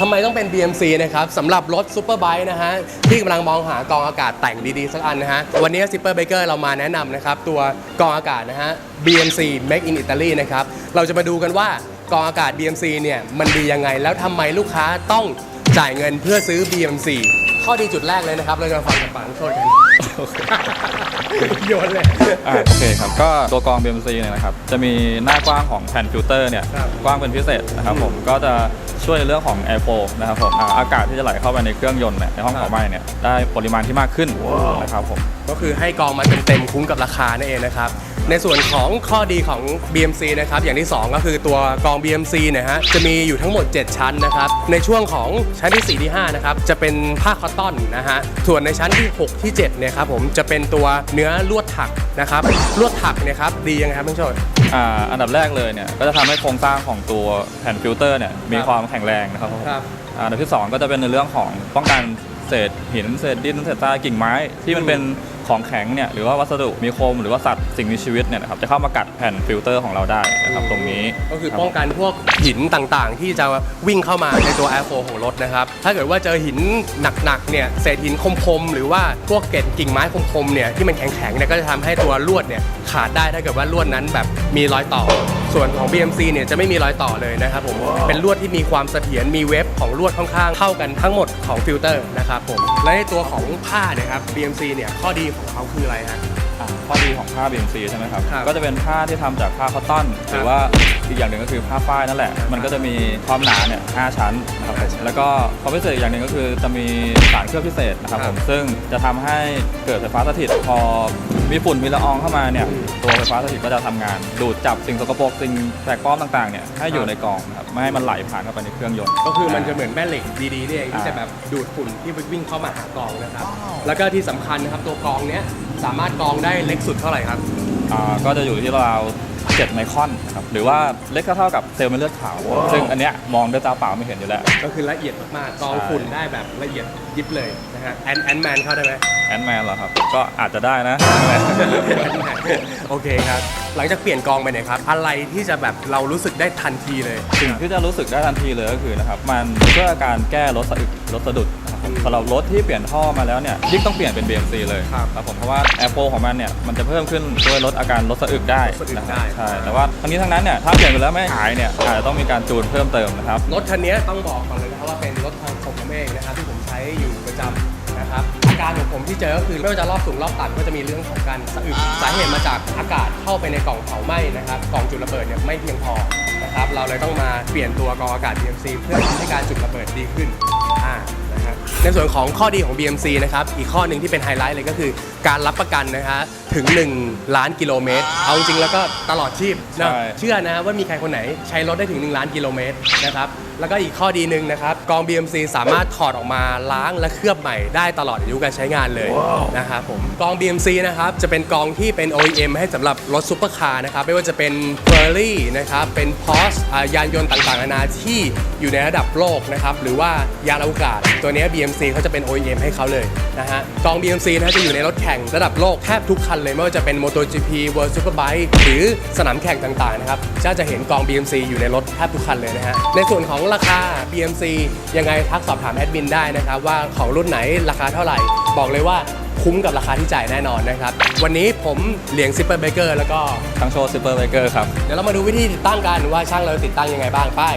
ทำไมต้องเป็น BMC นะครับสำหรับรถซูเปอร์ไบค์นะฮะ ที่กำลังมองหากองอากาศแต่งดีๆ สักอันนะฮะ วันนี้ s u เปอร์ไบเกอร์เรามาแนะนำนะครับ ตัวกองอากาศนะฮะ BMC Make in Italy นะครับ เราจะมาดูกันว่ากองอากาศ BMC เนี่ย มันดียังไง แล้วทำไมลูกค้าต้องจ่ายเงินเพื่อซื้อ BMC ข้อดีจุดแรกเลยนะครับ เราจะมาฟังจากปากนักโทษกัน โยนเลย อ่าโอเคครับ ก็ตัวกรอง BMC เนี่ยนะครับ จะมีหน้ากว้างของแผ่นฟิลเตอร์เนี่ย ครับ กว้างเป็นพิเศษนะครับผม ก็จะช่วยในเรื่องของ airflow นะครับผมอ่าอากาศที่จะไหลเข้าไปในเครื่องยนต์เนี่ยในห้องครับเผาไหม้เนี่ย ได้ปริมาณที่มากขึ้นนะครับผม ก็คือให้กองมาเต็มๆคุ้มกับราคานั่นเองนะครับ ในส่วนของข้อดีของ BMC นะครับอย่างที่ 2 ก็คือตัวกอง BMC เนะฮะจะมีอยู่ทั้งหมด 7 ชั้นนะครับในช่วงของชั้นที่ 4 ที่5นะครับจะเป็นผ้าคอตตอนนะฮะส่วนในชั้นที่ 6 ที่7เนี่ยครับผมจะเป็นตัวเนื้อลวดถักนะครับลวดถักเนี่ยครับดียังไงครับท่านโชดอ่าอันดับแรกเลยเนี่ยก็จะทำให้โครงสร้างของตัวแผ่นฟิลเตอร์เนี่ยมีความแข็งแรงนะครับผมครับ อ่าอันดับที่2ก็จะเป็นในเรื่องของป้องกันเศษหินเศษดินเศษทรายกิ่งไม้ที่มันเป็น ของแข็งเนี่ยหรือว่าวัสดุมีคมหรือว่าสัตว์สิ่งมีชีวิตเนี่ยนะครับจะเข้ามากัดแผ่นฟิลเตอร์ของเราได้นะครับตรงนี้ก็คือรับป้องกันพวกหินต่างๆ ที่จะวิ่งเข้ามาในตัว Air 4ของรถนะครับ ถ้าเกิดว่าเจอหินหนักๆเนี่ยเศษหินคมๆ หรือว่าพวกเกล็ดกิ่งไม้คมๆเนี่ยที่มันแข็งๆเนี่ยก็จะทำให้ตัวลวดเนี่ยขาดได้ถ้าเกิดว่าลวดนั้นแบบมีรอยต่อ ส่วนของ BMC เนี่ยจะไม่มีรอยต่อเลยนะครับผมเป็นลวดที่มีความเสถียรมีเว็บของลวดค่อนข้างเข้ากันทั้งหมดของฟิลเตอร์นะครับผมและในตัวของผ้าเนี่ยครับ BMC เนี่ยข้อดีของเขาคืออะไรฮะอะ ข้อดีของผ้า BMC ใช่ไหมครับ ครับก็จะเป็นผ้าที่ทำจากผ้าคอตตอน หรือว่าอีกอย่างหนึ่งก็คือผ้าฝ้ายนั่นแหละครับมันก็จะมีความหนาเนี่ย5ชั้นนะครับผมห้าชั้นแล้วก็ความพิเศษอีกอย่างหนึ่งก็คือจะมีสารเคลือบพิเศษนะครับครัผบมซึ่งจะทำให้เกิดไฟฟ้าสถิตพอมีฝุ่นมีละอองเข้ามาเนี่ยตัวไฟฟ้าสถิตก็จะทำงาน ดูดจับสิ่งสกปรกสิ่งแปลกปลอมต่างๆเนี่ยให้อยู่ในกล่องนะครับไม่ให้มันไหลผ่านเข้าไปในเครื่องยนต์ ก็คือมันจะเหมือนแม่เหล็กดีๆนี่เองที่จะแบบดูดฝุ่นที่วิ่งเข้ามาหากรองนะครับ แล้วก็ที่สำคัญนะครับตัวกรองเนี้ย สามารถกรองได้เล็กสุดเท่าไหร่ครับ อ่าก็จะอยู่ที่ราว7ไมครอนนะครับหรือว่าเล็กเท่าๆกับเซลล์เม็ดเลือดขาว ซึ่งอันเนี้ยมองด้วยตาเปล่าไม่เห็นอยู่แล้วก็คือละเอียดมากๆกรองใช่ฝุ่นได้แบบละเอียดยิบเลยนะฮะแอนแอนแมนเข้าได้ไหม แอนแมนเหรอครับ ก็อาจจะได้นะ โอเคครับ หลังจากเปลี่ยนกรองไปเนี่ยครับ อะไรที่จะแบบเรารู้สึกได้ทันทีเลย สิ่งที่จะรู้สึกได้ทันทีเลยก็คือนะครับ มันเพื่อการแก้รถสะอึกรถสะดุดนะครับอืม สำหรับรถที่เปลี่ยนท่อมาแล้วเนี่ยยิ่งต้องเปลี่ยนเป็น BMC เลยครับครับผมเพราะว่าแอร์โฟของมันเนี่ยมันจะเพิ่มขึ้นช่วยลดอาการรถสะอึกได้รถสะอึกนะครับได้ ใช่แต่ว่าทั้งนี้ทั้งนั้นเนี่ยถ้าเปลี่ยนไปแล้วไม่หายเนี่ยอาจจะต้องมีการจูนเพิ่มเติมนะครับ รถคันนี้ต้องบอกก่อนเลยนะครับว่าเป็นรถทางผมเองนะครับที่ผมใช้อยู่ประจำนะครับอาการของผมที่เจอก็คือไม่ว่าจะรอบสูงรอบต่ำก็จะมีเรื่องของการสะอึกสาเหตุมาจากอากาศเข้าไปในกล่องเผาไหม้นะครับกล่องจุดระเบิดเนี่ยไม่เพียงพอนะครับเราเลยต้องมาเปลี่ยนตัวกรองอากาศ BMC เพื่อทำให้การจุดระเบิดดีขึ้นอ่านะครับในส่วนของข้อดีของ BMC นะครับอีกข้อหนึ่งที่เป็นไฮไลท์เลยก็คือ การรับประกันนะฮะถึง 1 ล้านกิโลเมตร เอาจริงๆแล้วก็ตลอดชีพนะใช่ เชื่อนะว่ามีใครคนไหนใช้รถได้ถึง 1 ล้านกิโลเมตรนะครับแล้วก็อีกข้อดีหนึ่งนะครับกอง BMC สามารถถอดออกมาล้างและเคลือบใหม่ได้ตลอดอายุการใช้งานเลยนะครับผมกอง BMC นะครับจะเป็นกองที่เป็น OEM ให้สำหรับรถซุปเปอร์คาร์นะครับไม่ว่าจะเป็น f e r r y นะครับเป็น Porsche อ่ายานยนต์ต่างๆนานาที่อยู่ในระดับโลกนะครับหรือว่ายานอวกาศตัวเนี้ย BMC เขาจะเป็น OEM ให้เขาเลยนะฮะกอง BMC นะฮะจะอยู่ในรถแข่งระดับโลกแทบทุกคันเลยไม่ว่าจะเป็น MotoGP World Superbike หรือสนามแข่งต่างๆนะครับจะจะเห็นกอง BMC อยู่ในรถแทบทุกคันเลยนะฮะในส่วนของราคา BMC ยังไงทักสอบถามแอดมินได้นะครับว่าของรุ่นไหนราคาเท่าไหร่ บอกเลยว่าคุ้มกับราคาที่จ่ายแน่นอนนะครับ วันนี้ผมเหลียงซิปเปอร์เบเกอร์แล้วก็ทั้งโชว์ซูเปอร์ไบเกอร์ครับ เดี๋ยวเรามาดูวิธีติดตั้งกันว่าช่างเราติดตั้งยังไงบ้างไป้าย